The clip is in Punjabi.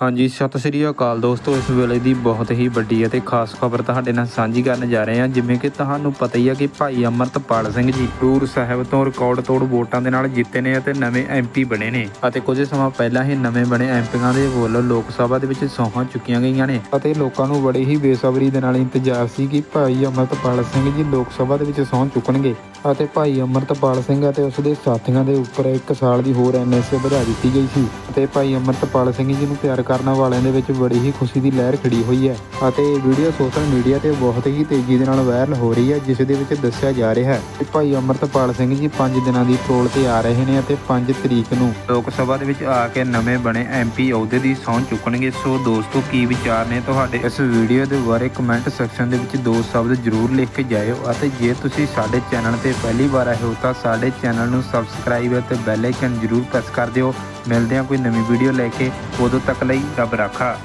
ਹਾਂਜੀ, ਸਤਿ ਸ੍ਰੀ ਅਕਾਲ ਦੋਸਤੋ। ਇਸ ਵੇਲੇ ਦੀ ਬਹੁਤ ਹੀ ਵੱਡੀ ਅਤੇ ਖਾਸ ਖਬਰ ਤੁਹਾਡੇ ਨਾਲ ਸਾਂਝੀ ਕਰਨ ਜਾ ਰਹੇ ਹਾਂ। ਜਿਵੇਂ ਕਿ ਤੁਹਾਨੂੰ ਪਤਾ ਹੀ ਹੈ ਕਿ ਭਾਈ ਅਮਰਤਪਾਲ ਸਿੰਘ ਜੀ ਟੂਰ ਸਾਹਿਬ ਤੋਂ ਰਿਕਾਰਡ ਤੋੜ ਵੋਟਾਂ ਦੇ ਨਾਲ ਜਿੱਤੇ ਨੇ ਅਤੇ ਨਵੇਂ ਐਮਪੀ ਬਣੇ ਨੇ। ਅਤੇ ਕੁਝ ਸਮਾਂ ਪਹਿਲਾਂ ਹੀ ਨਵੇਂ ਬਣੇ ਐਮਪੀਆਂ ਦੇ ਵੱਲੋਂ ਲੋਕ ਸਭਾ ਦੇ ਵਿੱਚ ਸੌਹਾਂ ਚੁੱਕੀਆਂ ਗਈਆਂ ਨੇ। ਅਤੇ ਲੋਕਾਂ ਨੂੰ ਬੜੀ ਹੀ ਬੇਸਬਰੀ ਦੇ ਨਾਲ ਇੰਤਜ਼ਾਰ ਸੀ ਕਿ ਭਾਈ ਅਮਰਤਪਾਲ ਸਿੰਘ ਜੀ ਲੋਕ ਸਭਾ ਦੇ ਵਿੱਚ ਸਹੁੰ ਚੁੱਕਣਗੇ। ਅਤੇ ਭਾਈ ਅਮਰਤਪਾਲ ਸਿੰਘ ਅਤੇ ਉਸ ਦੇ ਸਾਥੀਆਂ ਦੇ ਉੱਪਰ 1 ਸਾਲ ਦੀ ਹੋਰ ਐਨਐਸਏ ਵਧਾ ਦਿੱਤੀ ਗਈ ਸੀ। ਅਤੇ ਭਾਈ ਅਮਰਤਪਾਲ ਸਿੰਘ ਜੀ ਨੂੰ ਪਿਆਰ ਕਰਨ ਵਾਲਿਆਂ ਦੇ ਵਿੱਚ ਬੜੀ ਹੀ ਖੁਸ਼ੀ ਦੀ ਲਹਿਰ ਖੜੀ ਹੋਈ ਹੈ ਅਤੇ ਇਹ ਵੀਡੀਓ ਸੋਸ਼ਲ ਮੀਡੀਆ ਤੇ ਬਹੁਤ ਹੀ ਤੇਜ਼ੀ ਦੇ ਨਾਲ ਵਾਇਰਲ ਹੋ ਰਹੀ ਹੈ, ਜਿਸ ਦੇ ਵਿੱਚ ਦੱਸਿਆ ਜਾ ਰਿਹਾ ਹੈ ਕਿ ਭਾਈ ਅਮਰਤਪਾਲ ਸਿੰਘ ਜੀ 5 ਦਿਨਾਂ ਦੀ ਟੋਲ ਤੇ ਆ ਰਹੇ ਨੇ ਅਤੇ 5 ਤਰੀਕ ਨੂੰ ਲੋਕ ਸਭਾ ਦੇ ਵਿੱਚ ਆ ਕੇ ਨਵੇਂ ਬਣੇ ਐਮਪੀ ਅਹੁਦੇ ਦੀ ਸਹੁੰ ਚੁੱਕਣਗੇ। ਸੋ ਦੋਸਤੋ, ਕੀ ਵਿਚਾਰ ਨੇ ਤੁਹਾਡੇ? ਇਸ ਵੀਡੀਓ ਦੇ ਬਾਰੇ ਕਮੈਂਟ ਸੈਕਸ਼ਨ ਦੇ ਵਿੱਚ ਦੋ ਸ਼ਬਦ ਜ਼ਰੂਰ ਲਿਖ ਕੇ ਜਾਇਓ ਅਤੇ ਜੇ ਤੁਸੀਂ ਸਾਡੇ ਚੈਨਲ ਤੇ ਪਹਿਲੀ ਵਾਰ ਆਏ ਹੋ ਤਾਂ ਸਾਡੇ ਚੈਨਲ ਨੂੰ ਸਬਸਕ੍ਰਾਈਬ ਅਤੇ ਬੈਲ ਆਈਕਨ ਜ਼ਰੂਰ ਪ੍ਰੈਸ ਕਰ ਦਿਓ। ਮਿਲਦੇ ਹਾਂ ਕੋਈ ਨਵੀਂ ਵੀਡੀਓ ਲੈ ਕੇ। ਉਦੋਂ ਤੱਕ ਲਈ ਰੱਬ ਰਾਖਾ।